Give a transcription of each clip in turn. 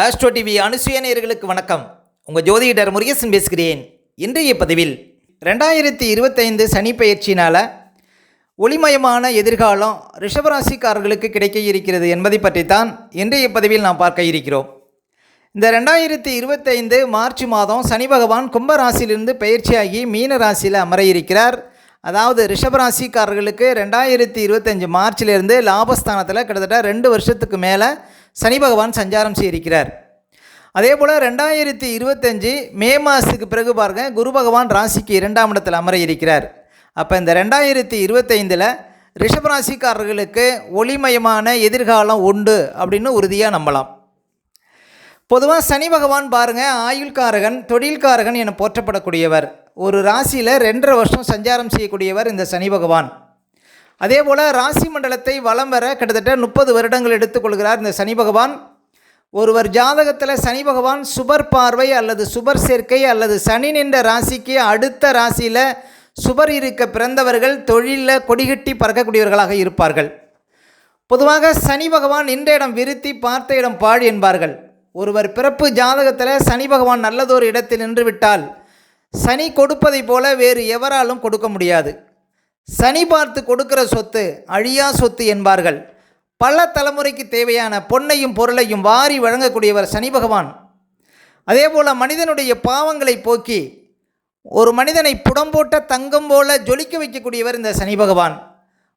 Astro TV அனுசுய நேர்களுக்கு வணக்கம். உங்கள் ஜோதிடர் முருகேசன் பேசுகிறேன். இன்றைய பதிவில் ரெண்டாயிரத்தி இருபத்தைந்து சனி பயிற்சினால் ஒளிமயமான எதிர்காலம் ரிஷபராசிக்காரர்களுக்கு கிடைக்க இருக்கிறது என்பதை பற்றித்தான் இன்றைய பதிவில் நாம் பார்க்க இருக்கிறோம். இந்த ரெண்டாயிரத்தி இருபத்தைந்து மார்ச் மாதம் சனி பகவான் கும்பராசியிலிருந்து பயிற்சியாகி மீன ராசியில் அமர இருக்கிறார். அதாவது ரிஷபராசிக்காரர்களுக்கு ரெண்டாயிரத்தி இருபத்தஞ்சி மார்ச்லேருந்து லாபஸ்தானத்தில் கிட்டத்தட்ட ரெண்டு வருஷத்துக்கு மேலே சனி பகவான் சஞ்சாரம் செய்திருக்கிறார். அதே போல் ரெண்டாயிரத்தி இருபத்தஞ்சி மே மாதத்துக்கு பிறகு பாருங்க குரு பகவான் ராசிக்கு இரண்டாம் இடத்தில் அமர இருக்கிறார் அப்போ இந்த ரெண்டாயிரத்தி இருபத்தைந்தில் ரிஷபராசிக்காரர்களுக்கு ஒளிமயமான எதிர்காலம் உண்டு அப்படின்னு உறுதியாக நம்பலாம். பொதுவாக சனி பகவான் பாருங்கள் ஆயுள்காரகன் தொழில்காரகன் என போற்றப்படக்கூடியவர். ஒரு ராசியில் ரெண்டரை வருஷம் சஞ்சாரம் செய்யக்கூடியவர் இந்த சனி பகவான். அதே போல் ராசி மண்டலத்தை வலம் வர கிட்டத்தட்ட முப்பது வருடங்கள் எடுத்துக்கொள்கிறார் இந்த சனி பகவான். ஒருவர் ஜாதகத்தில் சனி பகவான் சுபர் பார்வை அல்லது சுபர் சேர்க்கை அல்லது சனி நின்ற ராசிக்கு அடுத்த ராசியில் சுபர் இருக்க பிறந்தவர்கள் தொழிலில் கொடிகட்டி பறக்கக்கூடியவர்களாக இருப்பார்கள். பொதுவாக சனி பகவான் நின்ற இடம் விருத்தி பார்த்த இடம் பாழ் என்பார்கள். ஒருவர் பிறப்பு ஜாதகத்தில் சனி பகவான் நல்லதொரு இடத்தில் நின்று விட்டால் சனி கொடுப்பதைப் போல வேறு எவராலும் கொடுக்க முடியாது. சனி பார்த்து கொடுக்கிற சொத்து அழியா சொத்து என்பார்கள். பல தலைமுறைக்கு தேவையான பொன்னையும் பொருளையும் வாரி வழங்கக்கூடியவர் சனி பகவான். அதே போல் மனிதனுடைய பாவங்களை போக்கி ஒரு மனிதனை புடம்போட்ட தங்கம் போல ஜொலிக்க வைக்கக்கூடியவர் இந்த சனி பகவான்.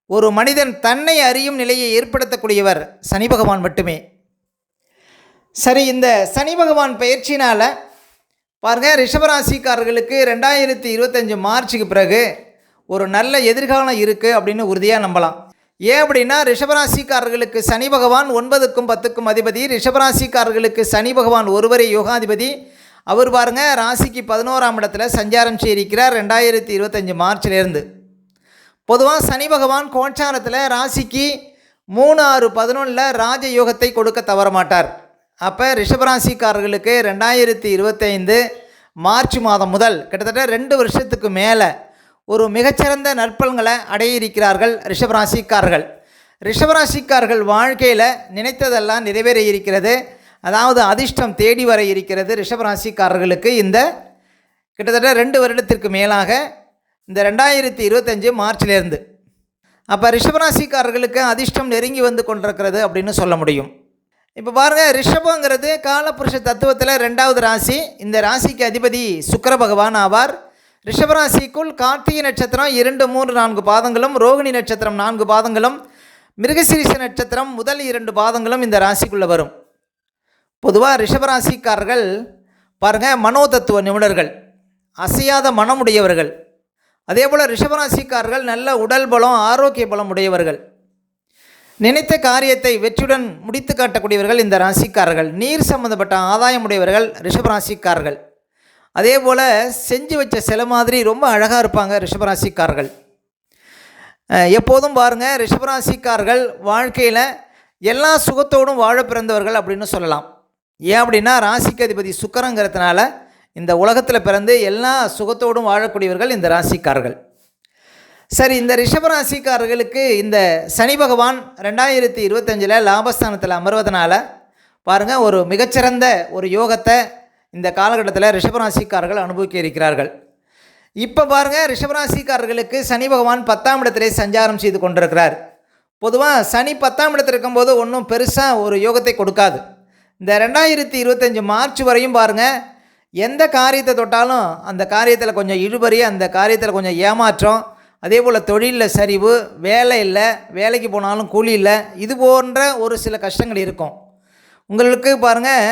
ஒரு மனிதன் தன்னை அறியும் நிலையை ஏற்படுத்தக்கூடியவர் சனி பகவான் மட்டுமே. சரி இந்த சனி பகவான் பயிற்சினால் பாருங்கள் ரிஷபராசிக்காரர்களுக்கு ரெண்டாயிரத்தி இருபத்தஞ்சி மார்ச்சுக்கு பிறகு ஒரு நல்ல எதிர்காலம் இருக்குது அப்படின்னு உறுதியாக நம்பலாம். ஏன் அப்படின்னா ரிஷபராசிக்காரர்களுக்கு சனி பகவான் ஒன்பதுக்கும் பத்துக்கும் அதிபதி. ரிஷபராசிக்காரர்களுக்கு சனி பகவான் ஒருவரே யோகாதிபதி. அவர் பாருங்க ராசிக்கு பதினோராம் இடத்துல சஞ்சாரம் செய்திருக்கிறார் ரெண்டாயிரத்தி இருபத்தஞ்சி மார்ச்லேருந்து பொதுவாக சனி பகவான் கோச்சாரத்தில் ராசிக்கு மூணு ஆறு பதினொன்றில் ராஜயோகத்தை கொடுக்க தவற மாட்டார். அப்போ ரிஷபராசிக்காரர்களுக்கு ரெண்டாயிரத்தி இருபத்தைந்து மார்ச் மாதம் முதல் கிட்டத்தட்ட ரெண்டு வருஷத்துக்கு மேலே ஒரு மிகச்சிறந்த நற்பலன்களை அடைய இருக்கிறார்கள் ரிஷபராசிக்காரர்கள். ரிஷபராசிக்காரர்கள் வாழ்க்கையில் நினைத்ததெல்லாம் நிறைவேற இருக்கிறது. அதாவது அதிர்ஷ்டம் தேடி வர இருக்கிறது ரிஷபராசிக்காரர்களுக்கு. இந்த கிட்டத்தட்ட ரெண்டு வருடத்திற்கு மேலாக இந்த ரெண்டாயிரத்தி இருபத்தஞ்சு மார்ச்லேருந்து அப்போ ரிஷபராசிக்காரர்களுக்கு அதிர்ஷ்டம் நெருங்கி வந்து கொண்டிருக்கிறது அப்படின்னு சொல்ல முடியும். இப்போ பாருங்கள் ரிஷபங்கிறது காலபுருஷ தத்துவத்தில் ரெண்டாவது ராசி. இந்த ராசிக்கு அதிபதி சுக்கர பகவான் ஆவார். ரிஷபராசிக்குள் கார்த்திகை நட்சத்திரம் இரண்டு மூன்று நான்கு பாதங்களும் ரோகிணி நட்சத்திரம் நான்கு பாதங்களும் மிருகசிரிச நட்சத்திரம் முதல் இரண்டு பாதங்களும் இந்த ராசிக்குள்ளே வரும். பொதுவாக ரிஷபராசிக்காரர்கள் பாருங்கள் மனோதத்துவ நிபுணர்கள் அசையாத மனமுடையவர்கள். அதே போல் ரிஷபராசிக்காரர்கள் நல்ல உடல் பலம் ஆரோக்கிய பலம் உடையவர்கள். நினைத்த காரியத்தை வெற்றியுடன் முடித்து காட்டக்கூடியவர்கள் இந்த ராசிக்காரர்கள். நீர் சம்பந்தப்பட்ட ஆதாயம் உடையவர்கள் ரிஷபராசிக்காரர்கள். அதே போல் செஞ்சு வச்ச சில மாதிரி ரொம்ப அழகாக இருப்பாங்க ரிஷபராசிக்காரர்கள். எப்போதும் பாருங்கள் ரிஷபராசிக்காரர்கள் வாழ்க்கையில் எல்லா சுகத்தோடும் வாழ பிறந்தவர்கள் அப்படின்னு சொல்லலாம். ஏன் அப்படின்னா ராசிக்கு அதிபதி சுக்கரங்கிறதுனால இந்த உலகத்தில் பிறந்து எல்லா சுகத்தோடும் வாழக்கூடியவர்கள் இந்த ராசிக்காரர்கள். சரி இந்த ரிஷபராசிக்காரர்களுக்கு இந்த சனி பகவான் ரெண்டாயிரத்தி இருபத்தஞ்சில் லாபஸ்தானத்தில் அமர்வதனால பாருங்கள் ஒரு மிகச்சிறந்த ஒரு யோகத்தை இந்த காலகட்டத்தில் ரிஷபராசிக்காரர்கள் அனுபவிக்க இருக்கிறார்கள். இப்போ பாருங்கள் ரிஷபராசிக்காரர்களுக்கு சனி பகவான் பத்தாம் இடத்திலே சஞ்சாரம் செய்து கொண்டிருக்கிறார். பொதுவாக சனி பத்தாம் இடத்தில் இருக்கும்போது ஒன்றும் பெருசாக ஒரு யோகத்தை கொடுக்காது. இந்த ரெண்டாயிரத்தி இருபத்தஞ்சி மார்ச் வரையும் பாருங்கள் எந்த காரியத்தை தொட்டாலும் அந்த காரியத்தில் கொஞ்சம் இழுபறி அந்த காரியத்தில் கொஞ்சம் ஏமாற்றம் அதே போல் தொழிலில் சரிவு வேலை இல்லை வேலைக்கு போனாலும் கூலி இல்லை இது போன்ற ஒரு சில கஷ்டங்கள் இருக்கும். உங்களுக்கு பாருங்கள்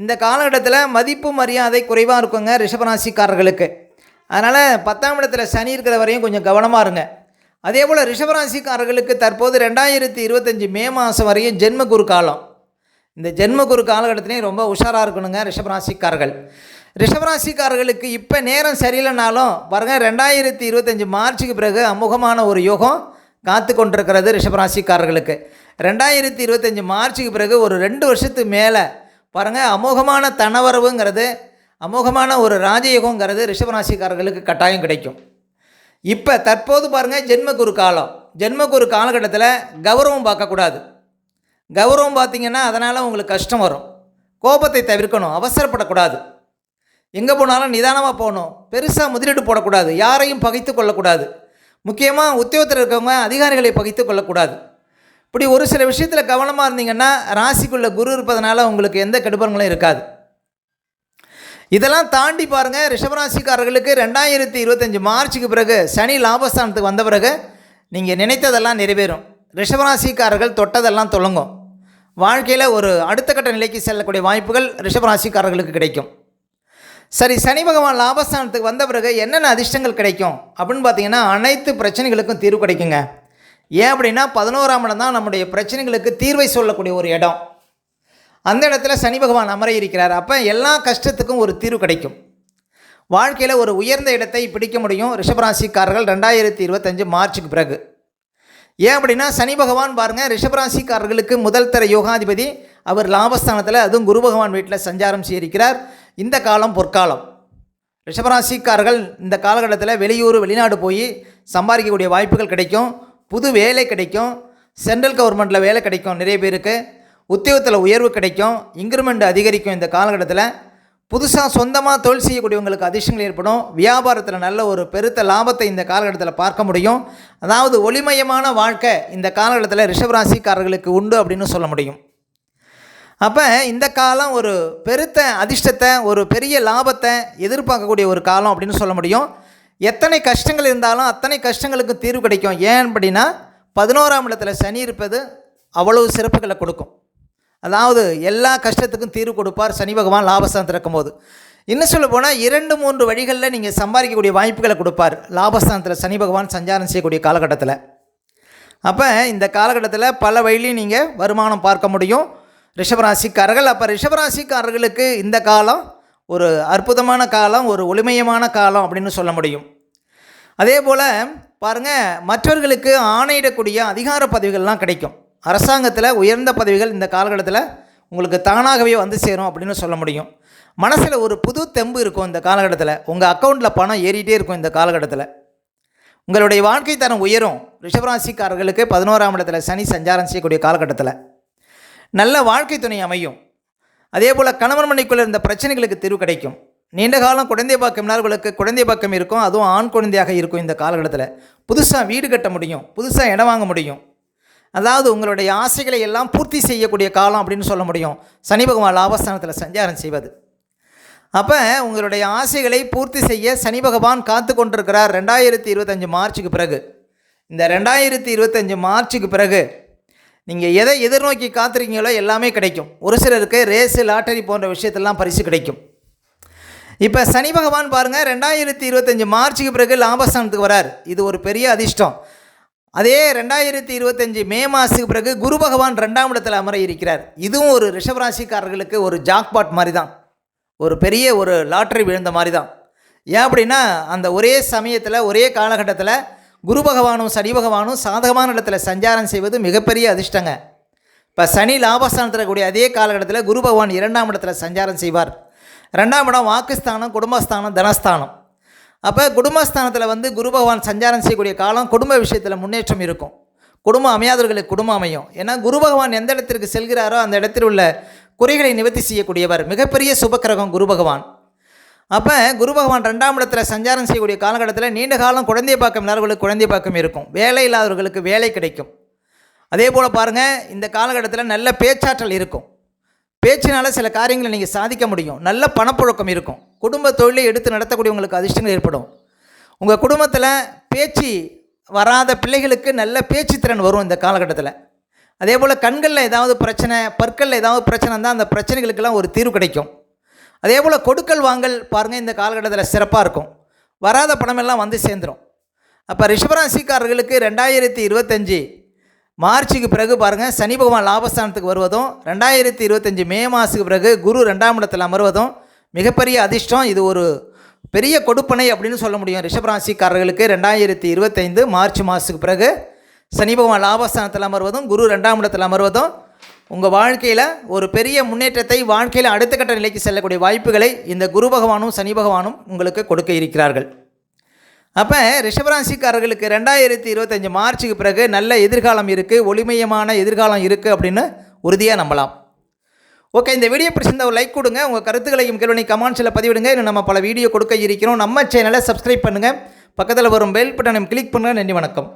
இந்த காலகட்டத்தில் மதிப்பு மரியாதை குறைவாக இருக்குங்க ரிஷபராசிக்காரர்களுக்கு. அதனால் பத்தாம் இடத்துல சனி இருக்கிற வரையும் கொஞ்சம் கவனமாக இருங்க. அதே போல் ரிஷபராசிக்காரர்களுக்கு தற்போது ரெண்டாயிரத்தி இருபத்தஞ்சி மே மாதம் வரையும் ஜென்ம குரு காலம். இந்த ஜென்ம குரு காலகட்டத்திலையும் ரொம்ப உஷாராக இருக்கணுங்க ரிஷபராசிக்காரர்கள். ரிஷபராசிக்காரர்களுக்கு இப்போ நேரம் சரியில்லைனாலும் பாருங்கள் ரெண்டாயிரத்தி இருபத்தஞ்சி மார்ச்சுக்கு பிறகு அமுகமான ஒரு யோகம் காத்து கொண்டிருக்கிறது ரிஷபராசிக்காரர்களுக்கு. ரெண்டாயிரத்தி இருபத்தஞ்சி மார்ச்சுக்கு பிறகு ஒரு ரெண்டு வருஷத்துக்கு மேலே பாருங்கள் அமோகமான தனவரவுங்கிறது அமோகமான ஒரு ராஜயோகங்கிறது ரிஷபராசிக்காரர்களுக்கு கட்டாயம் கிடைக்கும். இப்போ தற்போது பாருங்கள் ஜென்மகுரு காலம். ஜென்மகுரு காலகட்டத்தில் கௌரவம் பார்க்கக்கூடாது. கௌரவம் பார்த்தீங்கன்னா அதனால் உங்களுக்கு கஷ்டம் வரும். கோபத்தை தவிர்க்கணும் அவசரப்படக்கூடாது. எங்கே போனாலும் நிதானமாக போகணும். பெருசாக முதலீடு போடக்கூடாது. யாரையும் பகைத்து கொள்ளக்கூடாது. முக்கியமாக உத்தியோகத்தில் இருக்கவங்க அதிகாரிகளை பகைத்து கொள்ளக்கூடாது. இப்படி ஒரு சில விஷயத்தில் கவனமாக இருந்தீங்கன்னா ராசிக்குள்ளே குரு இருப்பதனால உங்களுக்கு எந்த கெடுபங்களும் இருக்காது. இதெல்லாம் தாண்டி பாருங்கள் ரிஷபராசிக்காரர்களுக்கு ரெண்டாயிரத்தி இருபத்தஞ்சி மார்ச்சுக்கு பிறகு சனி லாபஸ்தானத்துக்கு வந்த பிறகு நீங்கள் நினைத்ததெல்லாம் நிறைவேறும். ரிஷபராசிக்காரர்கள் தொட்டதெல்லாம் தொடங்கும் வாழ்க்கையில் ஒரு அடுத்த கட்ட நிலைக்கு செல்லக்கூடிய வாய்ப்புகள் ரிஷபராசிக்காரர்களுக்கு கிடைக்கும். சரி சனி பகவான் லாபஸ்தானத்துக்கு வந்த பிறகு என்னென்ன அதிர்ஷ்டங்கள் கிடைக்கும் அப்படின்னு பார்த்தீங்கன்னா அனைத்து பிரச்சனைகளுக்கும் தீர்வு கிடைக்குங்க. ஏன் அப்படின்னா பதினோராம் இடம் தான் நம்முடைய பிரச்சனைகளுக்கு தீர்வை சொல்லக்கூடிய ஒரு இடம். அந்த இடத்துல சனி பகவான் அமர இருக்கிறார். அப்போ எல்லா கஷ்டத்துக்கும் ஒரு தீர்வு கிடைக்கும். வாழ்க்கையில் ஒரு உயர்ந்த இடத்தை பிடிக்க முடியும் ரிஷபராசிக்காரர்கள் ரெண்டாயிரத்தி இருபத்தஞ்சு மார்ச்சுக்கு பிறகு. ஏன் அப்படின்னா சனி பகவான் பாருங்கள் ரிஷபராசிக்காரர்களுக்கு முதல் தர யோகாதிபதி அவர் லாபஸ்தானத்தில் அதுவும் குரு பகவான் வீட்டில் சஞ்சாரம் செய்திருக்கிறார். இந்த காலம் பொற்காலம். ரிஷபராசிக்காரர்கள் இந்த காலகட்டத்தில் வெளியூர் வெளிநாடு போய் சம்பாதிக்கக்கூடிய வாய்ப்புகள் கிடைக்கும். புது வேலை கிடைக்கும் சென்ட்ரல் கவர்மெண்ட்டில் வேலை கிடைக்கும் நிறைய பேருக்கு உத்தியோகத்தில் உயர்வு கிடைக்கும் இன்க்ரிமெண்ட் அதிகரிக்கும் இந்த காலகட்டத்தில். புதுசாக சொந்தமாக தொழில் செய்யக்கூடியவங்களுக்கு அதிர்ஷ்டங்கள் ஏற்படும். வியாபாரத்தில் நல்ல ஒரு பெருத்த லாபத்தை இந்த காலகட்டத்தில் பார்க்க முடியும். அதாவது ஒளிமயமான வாழ்க்கை இந்த காலகட்டத்தில் ரிஷபராசிக்காரர்களுக்கு உண்டு அப்படின்னு சொல்ல முடியும். அப்போ இந்த காலம் ஒரு பெருத்த அதிர்ஷ்டத்தை ஒரு பெரிய லாபத்தை எதிர்பார்க்கக்கூடிய ஒரு காலம் அப்படின்னு சொல்ல முடியும். எத்தனை கஷ்டங்கள் இருந்தாலும் அத்தனை கஷ்டங்களுக்கு தீர்வு கிடைக்கும். ஏன் அப்படின்னா பதினோராம் இடத்துல சனி இருப்பது அவ்வளவு சிறப்புகளை கொடுக்கும். அதாவது எல்லா கஷ்டத்துக்கும் தீர்வு கொடுப்பார் சனி பகவான் லாபஸ்தானம் திறக்கும் போது இன்னும் சொல்ல போனால் இரண்டு மூன்று வழிகளில் நீங்கள் சம்பாதிக்கக்கூடிய வாய்ப்புகளை கொடுப்பார் லாபஸ்தானத்தில் சனி பகவான் சஞ்சாரம் செய்யக்கூடிய காலகட்டத்தில். அப்போ இந்த காலகட்டத்தில் பல வழியிலையும் நீங்கள் வருமானம் பார்க்க முடியும். ரிஷபராசிக்காரர்கள் அப்போ ரிஷபராசிக்காரர்களுக்கு இந்த காலம் ஒரு அற்புதமான காலம் ஒரு ஒளிமயமான காலம் அப்படின்னு சொல்ல முடியும். அதே போல் பாருங்கள் மற்றவர்களுக்கு ஆணையிடக்கூடிய அதிகார பதவிகள்லாம் கிடைக்கும். அரசாங்கத்தில் உயர்ந்த பதவிகள் இந்த காலகட்டத்தில் உங்களுக்கு தானாகவே வந்து சேரும் அப்படின்னு சொல்ல முடியும். மனசில் ஒரு புது தெம்பு இருக்கும் இந்த காலகட்டத்தில். உங்கள் அக்கௌண்ட்டில் பணம் ஏறிட்டே இருக்கும் இந்த காலகட்டத்தில். உங்களுடைய வாழ்க்கை தரம் உயரும். ரிஷபராசிக்காரர்களுக்கு பதினோராம் இடத்துல சனி சஞ்சாரம் செய்யக்கூடிய காலகட்டத்தில். நல்ல வாழ்க்கை துணை அமையும். அதே போல் கணவன் மனைக்குள்ளே இருந்த பிரச்சனைகளுக்கு தீர்வு கிடைக்கும். நீண்ட காலம் குழந்தை பாக்கம்னார்களுக்கு குழந்தை பாக்கம் இருக்கும் அதுவும் ஆண் குழந்தையாக இருக்கும் இந்த காலகட்டத்தில். புதுசாக வீடு கட்ட முடியும் புதுசாக இடம் வாங்க முடியும். அதாவது உங்களுடைய ஆசைகளை எல்லாம் பூர்த்தி செய்யக்கூடிய காலம் அப்படின்னு சொல்ல முடியும். சனி பகவான் லாபஸ்தானத்தில் சஞ்சாரம் செய்வது. அப்போ உங்களுடைய ஆசைகளை பூர்த்தி செய்ய சனி பகவான் காத்து கொண்டிருக்கிறார் ரெண்டாயிரத்தி இருபத்தஞ்சி மார்ச்சுக்கு பிறகு. இந்த ரெண்டாயிரத்தி இருபத்தஞ்சி மார்ச்சுக்கு பிறகு நீங்கள் எதை எதிர்நோக்கி காத்திருக்கீங்களோ எல்லாமே கிடைக்கும். ஒரு சிலருக்கு ரேஸு லாட்டரி போன்ற விஷயத்தெல்லாம் பரிசு கிடைக்கும். இப்போ சனி பகவான் பாருங்கள் ரெண்டாயிரத்தி இருபத்தஞ்சி மார்ச்சுக்கு பிறகு லாபஸ்தானத்துக்கு வரார். இது ஒரு பெரிய அதிர்ஷ்டம். அதே ரெண்டாயிரத்தி இருபத்தஞ்சி மே மாதத்துக்கு பிறகு குரு பகவான் ரெண்டாம் இடத்தில் அமர இருக்கிறார். இதுவும் ஒரு ரிஷபராசிக்காரர்களுக்கு ஒரு ஜாக்பாட் மாதிரி தான் ஒரு பெரிய ஒரு லாட்ரி விழுந்த மாதிரி தான் ஏன் அப்படின்னா அந்த ஒரே சமயத்தில் ஒரே காலகட்டத்தில் குரு பகவானும் சனி பகவானும் சாதகமான இடத்துல சஞ்சாரம் செய்வது மிகப்பெரிய அதிர்ஷ்டங்க. இப்போ சனி லாபஸ்தானத்தில் கூடிய அதே காலகட்டத்தில் குரு பகவான் இரண்டாம் இடத்துல சஞ்சாரம் செய்வார். ரெண்டாம் இடம் வாக்குஸ்தானம் குடும்பஸ்தானம் தனஸ்தானம். அப்போ குடும்பஸ்தானத்தில் வந்து குரு பகவான் சஞ்சாரம் செய்யக்கூடிய காலம் குடும்ப விஷயத்தில் முன்னேற்றம் இருக்கும். குடும்பம் அமையாதவர்களுக்கு குடும்பம் அமையும். ஏன்னா குரு பகவான் எந்த இடத்திற்கு செல்கிறாரோ அந்த இடத்தில் உள்ள குறைகளை நிவர்த்தி செய்யக்கூடியவர். மிகப்பெரிய சுபக்கிரகம் குரு பகவான். அப்போ குரு பகவான் ரெண்டாம் இடத்துல சஞ்சாரம் செய்யக்கூடிய காலகட்டத்தில் நீண்ட காலம் குழந்தை பாக்கம் இல்லாதவர்களுக்கு குழந்தை பாக்கம் இருக்கும். வேலை இல்லாதவர்களுக்கு வேலை கிடைக்கும். அதே போல் பாருங்கள் இந்த காலகட்டத்தில் நல்ல பேச்சாற்றல் இருக்கும். பேச்சினால் சில காரியங்களை நீங்கள் சாதிக்க முடியும். நல்ல பணப்புழக்கம் இருக்கும். குடும்ப தொழிலை எடுத்து நடத்தக்கூடியவங்களுக்கு அதிர்ஷ்டங்கள் ஏற்படும். உங்கள் குடும்பத்தில் பேச்சு வராத பிள்ளைகளுக்கு நல்ல பேச்சு திறன் வரும் இந்த காலகட்டத்தில். அதே போல் கண்களில் ஏதாவது பிரச்சனை பற்களில் ஏதாவது பிரச்சனை இருந்தால் அந்த பிரச்சனைகளுக்கெல்லாம் ஒரு தீர்வு கிடைக்கும். அதே போல் கொடுக்கல் வாங்கல் பாருங்கள் இந்த காலகட்டத்தில் சிறப்பாக இருக்கும். வராத பணமெல்லாம் வந்து சேர்ந்துடும் அப்போ ரிஷபராசிக்காரர்களுக்கு ரெண்டாயிரத்தி இருபத்தஞ்சி மார்ச்சுக்கு பிறகு பாருங்கள் சனி பகவான் லாபஸ்தானத்துக்கு வருவதும் ரெண்டாயிரத்தி இருபத்தஞ்சி மே மாதத்துக்கு பிறகு குரு ரெண்டாம் இடத்தில் அமர்வதும் மிகப்பெரிய அதிர்ஷ்டம். இது ஒரு பெரிய கொடுப்பனை அப்படின்னு சொல்ல முடியும். ரிஷபராசிக்காரர்களுக்கு ரெண்டாயிரத்தி இருபத்தைந்து மார்ச் மாதத்துக்கு பிறகு சனி பகவான் லாபஸ்தானத்தில் அமர்வதும் குரு ரெண்டாம் இடத்தில் அமர்வதும் உங்கள் வாழ்க்கையில் ஒரு பெரிய முன்னேற்றத்தை வாழ்க்கையில் அடுத்த கட்ட நிலைக்கு செல்லக்கூடிய வாய்ப்புகளை இந்த குரு பகவானும் சனி பகவானும் உங்களுக்கு கொடுக்க இருக்கிறார்கள். அப்போ ரிஷபராசிக்காரர்களுக்கு ரெண்டாயிரத்தி இருபத்தஞ்சி மார்ச்சுக்கு பிறகு நல்ல எதிர்காலம் இருக்குது ஒளிமயமான எதிர்காலம் இருக்குது அப்படின்னு உறுதியாக நம்பலாம். ஓகே இந்த வீடியோ பிடிச்சிருந்தா ஒரு லைக் கொடுங்க. உங்கள் கருத்துக்களையும் கேள்வி கமெண்ட்ஸில் பதிவிடுங்க. இன்னும் நம்ம பல வீடியோ கொடுக்க இருக்கிறோம். நம்ம சேனலை சப்ஸ்கிரைப் பண்ணுங்கள் பக்கத்தில் வரும் பெல் பட்டனையும் கிளிக் பண்ணுங்கள் நன்றி வணக்கம்.